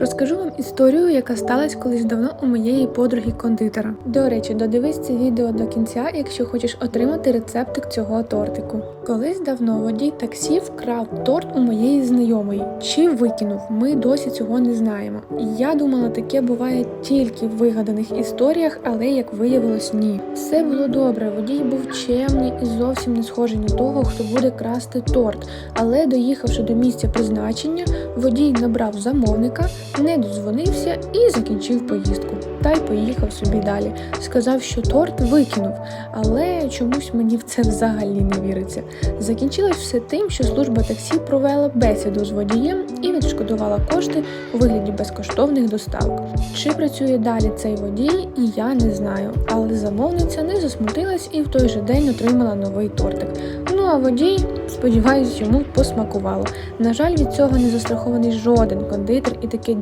Розкажу вам історію, яка сталася колись давно у моєї подруги кондитера. До речі, додивись це відео до кінця, якщо хочеш отримати рецептик цього тортику. Колись давно водій таксі вкрав торт у моєї знайомої. Чи викинув? Ми досі цього не знаємо. Я думала, таке буває тільки в вигаданих історіях, але як виявилось, ні. Все було добре. Водій був чемний і зовсім не схожий на того, хто буде красти торт. Але доїхавши до місця призначення, водій набрав замовника, не додзвонився і закінчив поїздку. Та й поїхав собі далі. Сказав, що торт викинув, але чомусь мені в це взагалі не віриться. Закінчилось все тим, що служба таксі провела бесіду з водієм і відшкодувала кошти у вигляді безкоштовних доставок. Чи працює далі цей водій, і я не знаю, але замовниця не засмутилась і в той же день отримала новий тортик. Ну а водій, сподіваюсь, йому посмакувало. На жаль, від цього не застрахований жоден кондитер і таке